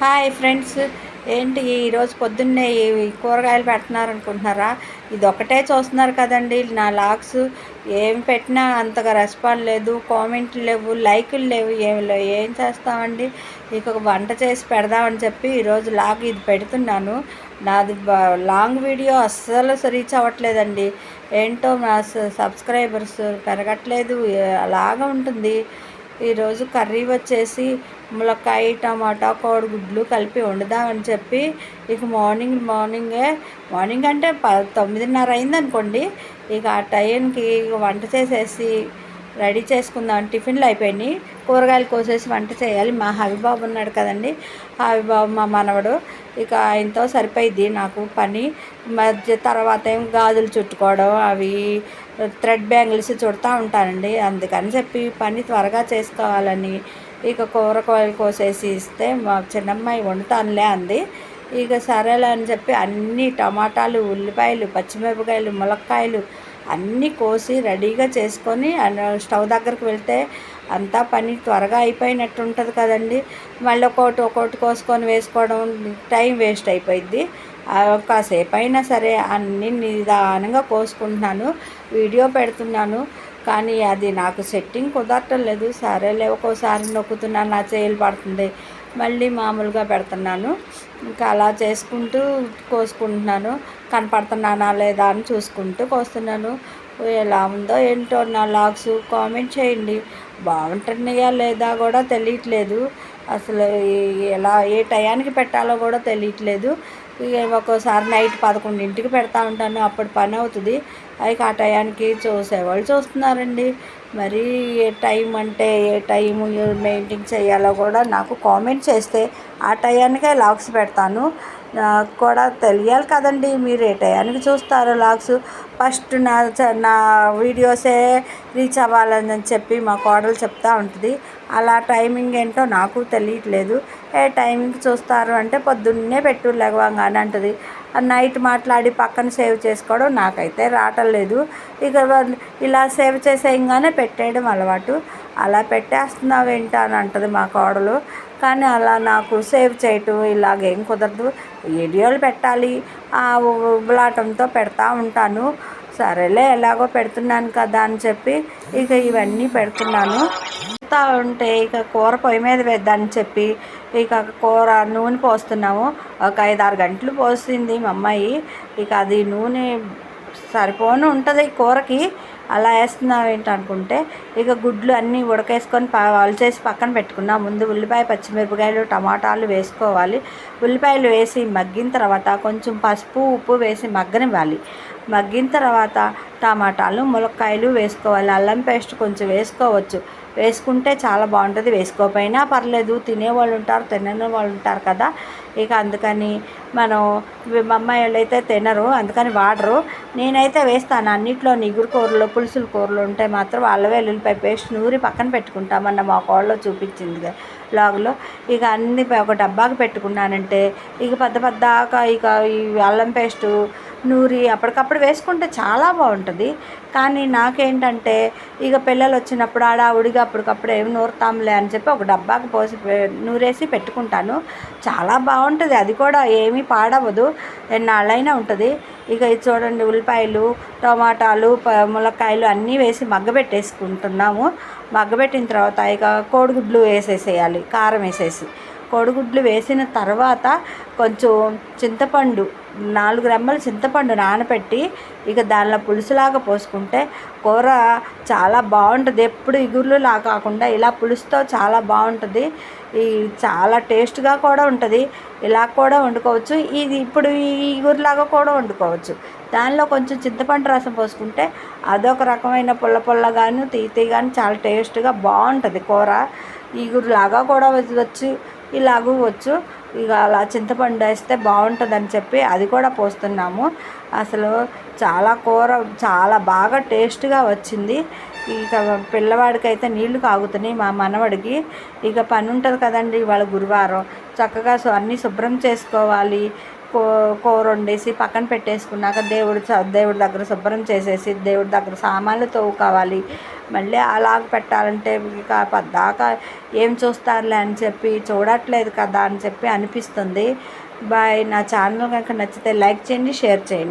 Hi friends. ఏంటి ఈరోజు పొద్దున్నే ఈ కూరగాయలు పెడుతున్నారు అనుకుంటున్నారా ఇది ఒకటే చూస్తున్నారు కదండి. నా లాగ్స్ ఏం పెట్టినా అంతగా రెస్పాండ్ లేదు. కామెంట్లు లేవు లైకులు లేవు. ఏమి లేవు ఏం చేస్తామండి? ఇక వంట చేసి పెడదామని చెప్పి ఈరోజు లాగ్ ఇది పెడుతున్నాను. నాది లాంగ్ వీడియో అస్సలు రీచ్ అవ్వట్లేదండి. ఏంటో నా సబ్స్క్రైబర్స్ పెరగట్లేదు. అలాగా ఉంటుంది. ఈరోజు కర్రీ వచ్చేసి ములక్కాయ టమాటా కోడిగుడ్లు కలిపి వండుదామని చెప్పి ఇక మార్నింగ్ మార్నింగే మార్నింగ్ అంటే ప తొమ్మిదిన్నర అయిందనుకోండి ఇక ఆ టైంకి వంట చేసేసి రెడీ చేసుకుందాం. టిఫిన్లు అయిపోయినాయి. కూరగాయలు కోసేసి వంట చేయాలి. మా హవిబాబు ఉన్నాడు కదండి. హవిబాబు మా మనవడు. ఇక ఆయనతో సరిపోయింది నాకు పని. మధ్య తర్వాత ఏం గాజులు చుట్టుకోవడం అవి థ్రెడ్ బ్యాంగిల్స్ చుడతా ఉంటానండి. అందుకని చెప్పి పని త్వరగా చేసుకోవాలని ఇక కూరగాయలు కోసేసి ఇస్తే మా చిన్నమ్మాయి వండుతానులే అంది. ఇక సరేలే అని చెప్పి అన్ని టమాటాలు ఉల్లిపాయలు పచ్చిమిరపకాయలు ములక్కాయలు అన్నీ కోసి రెడీగా చేసుకొని స్టవ్ దగ్గరకు వెళ్తే అంతా పని త్వరగా అయిపోయినట్టు ఉంటుంది కదండి. మళ్ళీ ఒకటి ఒకటి కోసుకొని వేసుకోవడం టైం వేస్ట్ అయిపోయింది కాసేపు అయినా సరే అన్ని నిదానంగా కోసుకుంటున్నాను వీడియో పెడుతున్నాను. కానీ అది నాకు సెట్టింగ్ కుదరటం లేదు. సరేలే ఒక్కోసారి నొక్కుతున్నాను నా చేయలు పడుతుంది. మళ్ళీ మామూలుగా పెడుతున్నాను. ఇంకా అలా చేసుకుంటూ కోసుకుంటున్నాను. కనపడుతున్నానా లేదా అని చూసుకుంటూ కోస్తున్నాను. ఎలా ఉందో ఏంటో నా లాగ్స్ కామెంట్ చేయండి. బాగుంటున్నాయా లేదా కూడా తెలియట్లేదు. అసలు ఎలా ఏ టయానికి పెట్టాలో కూడా తెలియట్లేదు. ఇక ఒక్కోసారి నైట్ పదకొండింటికి పెడతా ఉంటాను. అప్పుడు పని అవుతుంది. అయితే ఆ టయానికి చూసేవాళ్ళు చూస్తున్నారండి. మరి ఏ టైం అంటే ఏ టైము మెయింటైన్ చేయాలో కూడా నాకు కామెంట్ చేస్తే ఆ టయానికే లాక్స్ పెడతాను. నాకు కూడా తెలియాలి కదండి మీరు ఏ టయానికి చూస్తారో లాక్స్. ఫస్ట్ నా నా వీడియోసే రీచ్ అవ్వాలని చెప్పి మా కోడలు చెప్తా ఉంటుంది. అలా టైమింగ్ ఏంటో నాకు తెలియట్లేదు. ఏ టైమింగ్ చూస్తారు అంటే పొద్దున్నే పెట్టు లెగవంగానే అంటుంది. నైట్ మాట్లాడి పక్కన సేవ్ చేసుకోవడం నాకైతే రావటం లేదు. ఇక ఇలా సేవ్ చేసేయంగానే పెట్టేయడం అలవాటు. అలా పెట్టేస్తున్నావు ఏంటి అని అంటుంది మా కోడలు. కానీ అలా నాకు సేవ్ చేయటం ఇలాగేం కుదరదు. వీడియోలు పెట్టాలి. ఆ ఉబలాటంతో పెడతా ఉంటాను. సరేలే ఎలాగో పెడుతున్నాను కదా అని చెప్పి ఇక ఇవన్నీ పెడుతున్నాను. పెడతా ఉంటే ఇక కూర పొయ్యి మీద వేద్దామని చెప్పి ఇక కూర నూనె పోస్తున్నాము. ఒక ఐదు ఆరు గంటలు పోసింది మా అమ్మాయి. ఇక అది నూనె సరిపోను ఉంటుంది కూరకి. అలా వేస్తున్నావు ఏంటనుకుంటే ఇక గుడ్లు అన్నీ ఉడకేసుకొని ప చేసి పక్కన పెట్టుకున్నాం. ముందు ఉల్లిపాయ పచ్చిమిరపకాయలు టమాటాలు వేసుకోవాలి. ఉల్లిపాయలు వేసి మగ్గిన తర్వాత కొంచెం పసుపు ఉప్పు వేసి మగ్గనివ్వాలి. మగ్గిన తర్వాత టమాటాలు ములక్కాయలు వేసుకోవాలి. అల్లం పేస్ట్ కొంచెం వేసుకోవచ్చు. వేసుకుంటే చాలా బాగుంటుంది. వేసుకోకపోయినా పర్లేదు. తినేవాళ్ళు ఉంటారు తినని వాళ్ళు ఉంటారు కదా. ఇక అందుకని మనం మా అమ్మాయి వాళ్ళు అయితే తినరు అందుకని వాడరు. నేనైతే వేస్తాను. అన్నిట్లో నిగురు కూరలు పులుసుల కూరలు ఉంటే మాత్రం అల్లం వెల్లుల్లిపాయ పేస్ట్ నూరి పక్కన పెట్టుకుంటామన్న మా కోళ్ళలో చూపించింది లాగులో లాగ్లో. ఇక అన్ని ఒక డబ్బాకి పెట్టుకున్నానంటే ఇక పెద్ద పెద్దాక ఇక ఈ అల్లం పేస్టు నూరి అప్పటికప్పుడు వేసుకుంటే చాలా బాగుంటుంది. కానీ నాకేంటంటే ఇక పిల్లలు వచ్చినప్పుడు ఆడావుడిగా అప్పటికప్పుడు ఏమి నూరుతాంలే అని చెప్పి ఒక డబ్బాకి పోసి పె- నూరేసి పెట్టుకుంటాను. చాలా బాగుంటుంది. అది కూడా ఏమీ పాడవదు ఎన్నాళ్ళైనా ఉంటుంది. ఇక ఇది చూడండి ఉల్లిపాయలు టమాటాలు ప- ములక్కాయలు అన్నీ వేసి మగ్గబెట్టేసుకుంటున్నాము మగ్గబెట్టిన తర్వాత ఇక కోడిగుడ్లు వేసేసేయాలి కారం వేసేసి. కోడిగుడ్లు వేసిన తర్వాత కొంచెం చింతపండు నాలుగు రెమ్మలు చింతపండు నానబెట్టి ఇక దానిలో పులుసులాగా పోసుకుంటే కూర చాలా బాగుంటుంది. ఎప్పుడు ఇగుర్లులా కాకుండా ఇలా పులుసుతో చాలా బాగుంటుంది. ఈ చాలా టేస్ట్గా కూడా ఉంటుంది. ఇలా కూడా వండుకోవచ్చు. ఇది ఇప్పుడు ఈ ఇగురులాగా కూడా వండుకోవచ్చు. దానిలో కొంచెం చింతపండు రసం పోసుకుంటే అదొక రకమైన పుల్ల పుల్లగాను కానీ చాలా టేస్ట్గా బాగుంటుంది కూర. ఇగురులాగా కూడా వచ్చి. ఇలాగూ వచ్చు. ఇక అలా చింతపండు వేస్తే బాగుంటుందని చెప్పి అది కూడా పోస్తున్నాము. అసలు చాలా కూర చాలా బాగా టేస్ట్గా వచ్చింది. ఇక పిల్లవాడికైతే నీళ్ళు కాగుతున్నాయి మా మనవడికి. ఇక పని ఉంటుంది కదండి ఇవాళ గురువారం. చక్కగా అన్నీ శుభ్రం చేసుకోవాలి. కో కూర వండేసి పక్కన పెట్టేసుకున్నాక దేవుడు దేవుడి దగ్గర శుభ్రం చేసేసి దేవుడి దగ్గర సామాన్లు తోముకోవాలి. మళ్ళీ అలాగ పెట్టాలంటే ఇక పద్దాకా ఏం చూస్తారులే అని చెప్పి చూడట్లేదు కదా అని చెప్పి అనిపిస్తుంది. బాయ్ నా ఛానల్ కనుక నచ్చితే లైక్ చేయండి షేర్ చేయండి.